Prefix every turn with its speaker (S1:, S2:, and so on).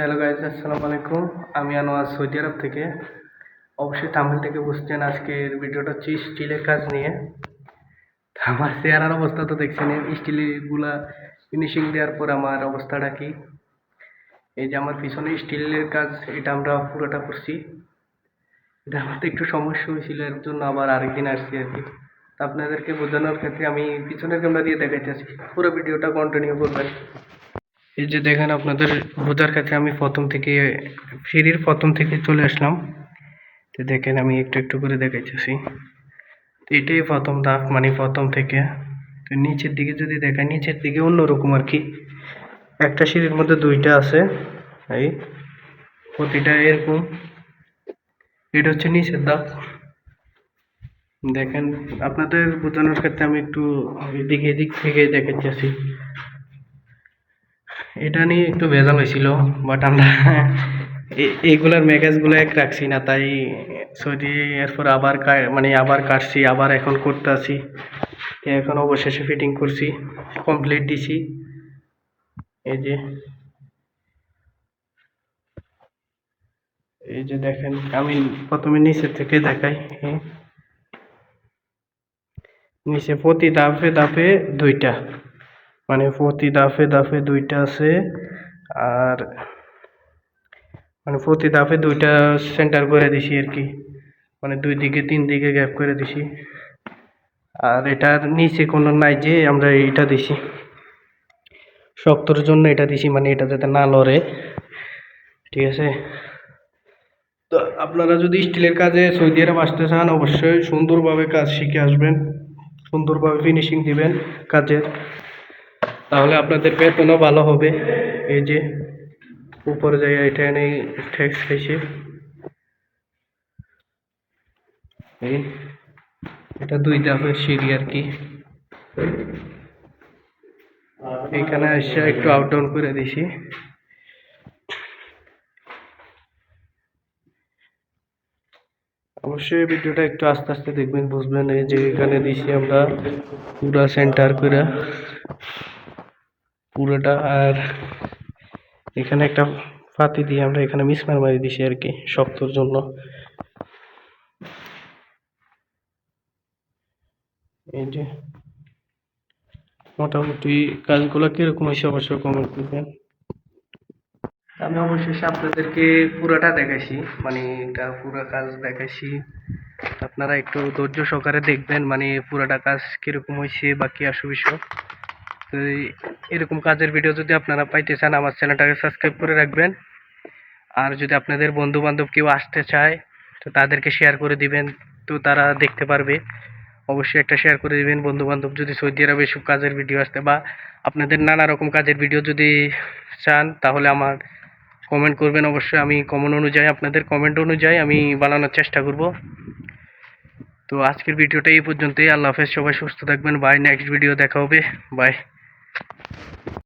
S1: Hello guys আসসালামু আলাইকুম। আমি আনোয়ার সৌদি আরব থেকে। অবশ্যই তামিল থেকে বুঝছেন আজকের ভিডিওটা হচ্ছে স্টিলের কাজ নিয়ে। আমার চেহারার অবস্থা তো দেখছেন স্টিলগুলা ফিনিশিং দেওয়ার পর আমার অবস্থাটা কি? এই যে আমার পিছনে স্টিলের কাজ, এটা আমরা পুরোটা করছি। এটা আমার তো একটু সমস্যা হয়েছিল, এর জন্য আবার আরেকদিন আসছি আর কি। আপনাদেরকে বোঝানোর ক্ষেত্রে আমি পিছনের ক্যামেরা দিয়ে দেখাইতেছি, পুরো ভিডিওটা কন্টিনিউ করবেন। এই যে দেখেন আপনাদের বোঝার কাছে আমি প্রথম থেকে সিঁড়ির প্রথম থেকে চলে আসলাম। তো দেখেন আমি একটু একটু করে দেখাইতেছি। এটাই প্রথম ধাপ মানে প্রথম থেকে। তো নিচের দিকে যদি দেখাই, নিচের দিকে অন্যরকম আর কি। একটা সিঁড়ির মধ্যে দুইটা আছে, এই প্রতিটা এরকম। এটা হচ্ছে নিচের ধাপ। দেখেন, আপনাদের বোঝানোর ক্ষেত্রে আমি একটু এদিকে এদিক থেকে দেখাচ্ছি এটা নিয়ে একটু ভেজাল হয়েছিল বাট আমরা এইগুলার ম্যাগেজগুলো এক রাখছি না, তাই সৌদি এরপর আবার মানে আবার কাটছি, আবার এখন করতে আছি। এখন অবশেষে ফিটিং করছি কমপ্লিট দিছি। এই যে এই যে দেখেন, আমি প্রথমে নিচের থেকে দেখাই নিচে প্রতি ধাপে ধাপে দুইটা। মানে প্রতি দাফে দাফে দুইটা আছে আর মানে প্রতি ধাপে দুইটা সেন্টার করে দিছি আর কি। মানে দুই দিকে তিন দিকে গ্যাপ করে দিছি। আর এটার নিচে কোনো নাই যে আমরা এটা দিছি। শক্তর জন্য এটা দিছি মানে এটা যাতে না লড়ে। ঠিক আছে? তো আপনারা যদি স্টিলের কাজে সৌদি আরব আসতে চান, অবশ্যই সুন্দরভাবে কাজ শিখে আসবেন। সুন্দরভাবে ফিনিশিং দিবেন কাজের। তাহলে আপনাদের বেতনও ভালো হবে। এই যে, উপরে জায়গা এটা এনে ট্যাক্স খাইছে। এটা দুই ধাপের সিঁড়ি আর কি। এখানে এসে একটু আপ ডাউন করে দিছি। অবশ্যই ভিডিওটা একটু আস্তে আস্তে দেখবেন, বুঝবেন। এই যে এখানে দিছি আমরা পুরা সেন্টার করে। পুরোটা আর এখানে একটা পাতি দিয়ে আমরা এখানে মিসমার মারি দিছি আর কি শক্তর জন্য। এই যে মোটামুটি কাজগুলো কীরকম হয়েছে অবশ্যই কমেন্ট করবেন আমি অবশেষে আপনাদেরকে পুরোটা দেখাইছি মানে এটা পুরো কাজ দেখাইছি। আপনারা একটু ধৈর্য সহকারে দেখবেন মানে পুরোটা কাজ কীরকম হয়েছে বা কি অসুবিধা তো এরকম কাজের ভিডিও যদি আপনারা পাইতে চান, আমার চ্যানেলটাকে সাবস্ক্রাইব করে রাখবেন। আর যদি আপনাদের বন্ধু বান্ধব কেউ আসতে চায়, তো তাদেরকে শেয়ার করে দিবেন, তো তারা দেখতে পারবে। অবশ্যই একটা শেয়ার করে দিবেন। বন্ধু বান্ধব যদি সৌদি আরবে এসব কাজের ভিডিও আসতে বা আপনাদের নানা রকম কাজের ভিডিও যদি চান, তাহলে আমার কমেন্ট করবেন। অবশ্যই আমি কমেন্ট অনুযায়ী, আপনাদের কমেন্ট অনুযায়ী আমি বানানোর চেষ্টা করব। তো আজকের ভিডিওটা এই পর্যন্তই। আল্লাহ হাফেজ। সবাই সুস্থ থাকবেন। বাই নেক্সট ভিডিও দেখা হবে। বাই